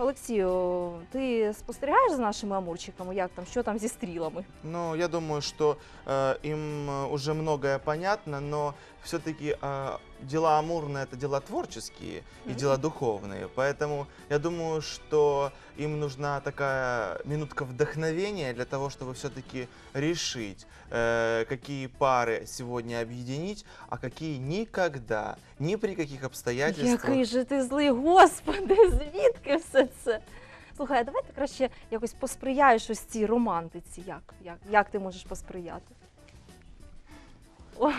Олексію, ти спостерігаєш за нашими амурчиками? Як там, що там зі стрілами? Ну, я думаю, что э, им э, уже многое понятно, но все-таки дела Амурные это дела творческие и Мгм. дела духовные. Поэтому я думаю, что им нужна такая минутка вдохновения для того, чтобы все-таки решить, э, какие пары сегодня объединить, а какие никогда, ни при каких обстоятельствах. Який же ти злий, господи, звідки все це? Слухай, а давай ти краще якось посприяєш ось цій романтиці. Як? Як, як ти можеш посприяти? О,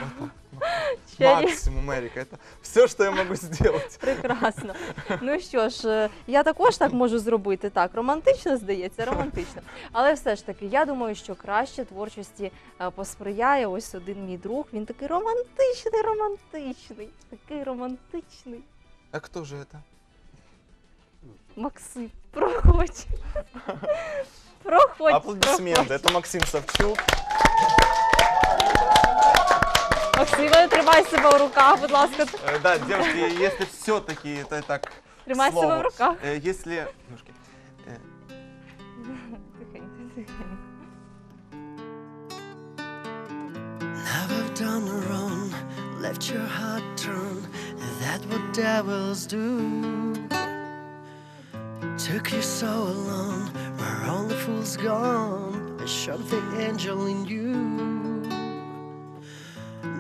чарі- Максимум, Эрика, это все, что я могу сделать. Прекрасно. Ну що ж, е, я також так можу зробити. Так, романтично здається, романтично. Але все ж таки, я думаю, що краще творчості е, посприяє ось один мій друг. Він такий романтичний, романтичний, такий романтичний. А кто же это? Максим, проходь. Проходь. Аплодисменты. проходь. Это Максим Савчук. Максиме, тримай себе в руках, будь ласка. Э, Да, девушки, если все-таки это так Тримай себе слово, в руках. э, Если... Девушки, э, Тихенько, тихенько. Now I've done wrong, left your heart torn. That what devils do. Took you so alone, where all the fools gone. I shot the angel in you.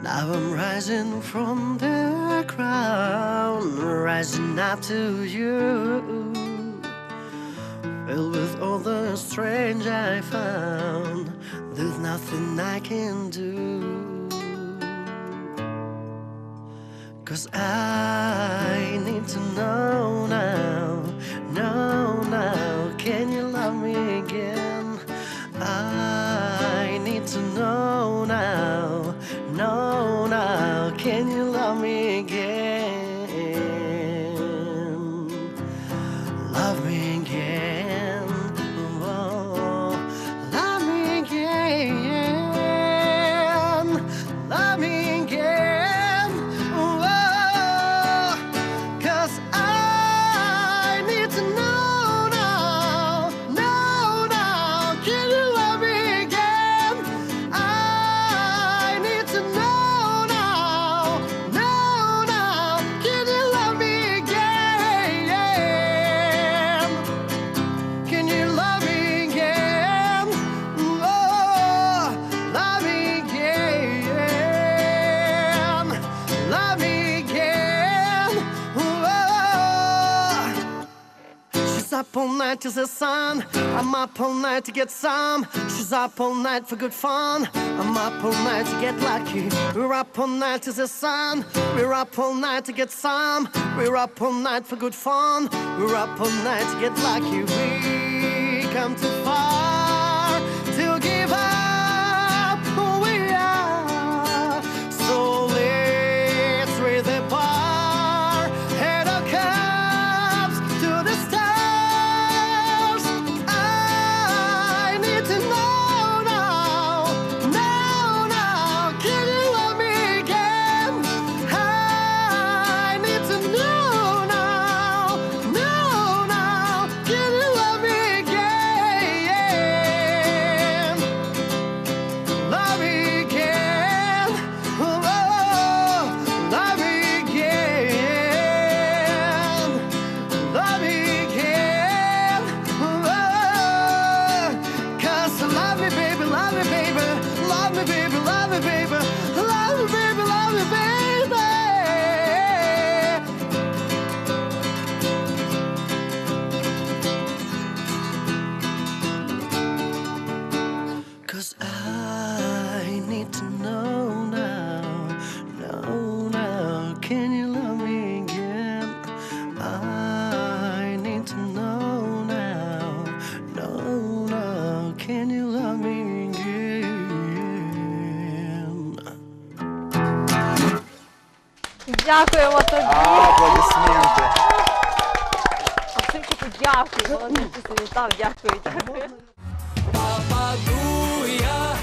Now I'm rising from the ground, rising up to you. Filled with all the strange I found, there's nothing I can do. Cause I need to know Yeah. Night to the sun. I'm up all night to get some. She's up all night for good fun. I'm up all night to get lucky. We're up all night to the sun. We're up all night to get some. We're up all night for good fun. We're up all night to get lucky. We come too far can you love me again? Дякуємо тобі. Аплодисменти. Максимчику, дякую. Молодець, завітав, дякую, дякую. Попаду я